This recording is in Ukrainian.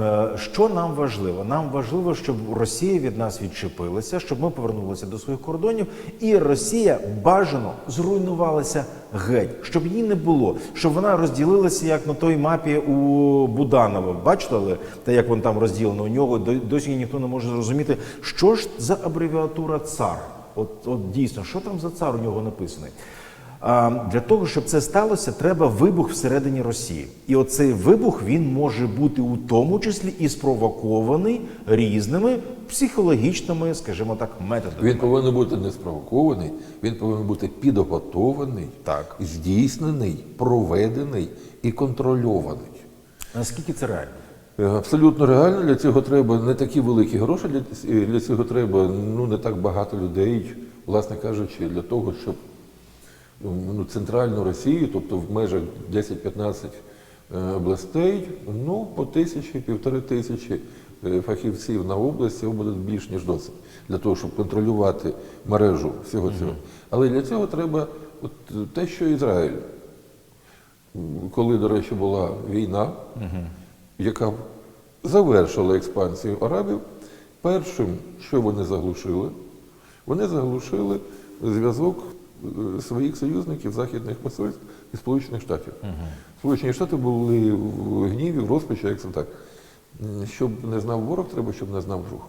Е, Що нам важливо? Нам важливо, щоб Росія від нас відчепилася, щоб ми повернулися до своїх кордонів, і Росія бажано зруйнувалася геть, щоб її не було, щоб вона розділилася як на той мапі у Буданова. Бачили, те, як він там розділено у нього? до- Досі ніхто не може зрозуміти, що ж за абревіатура цар. От, от дійсно, що там за цар у нього написаний? Для того, щоб це сталося, треба вибух всередині Росії. І оцей вибух він може бути у тому числі і спровокований різними психологічними, скажімо так, методами. Він повинен бути не спровокований, він повинен бути підготований, Так. здійснений, проведений і контрольований. Наскільки це реально? Е, Абсолютно реально. Для цього треба не такі великі гроші. Для, е, для цього треба ну не так багато людей, власне кажучи, для того, щоб ну, центральну Росію, тобто в межах 10-15 е, областей, ну по тисячі, півтори тисячі е, фахівців на область цього буде більш ніж досить для того, щоб контролювати мережу всього цього. Але для цього треба от те, що Ізраїль. Коли, до речі, була війна, яка завершила експансію арабів, першим, що вони заглушили, вони заглушили зв'язок своїх союзників західних посольств і Сполучених Штатів. Сполучені Штати були в гніві, в розпачі, як це так. Щоб не знав ворог, треба, щоб не знав друг.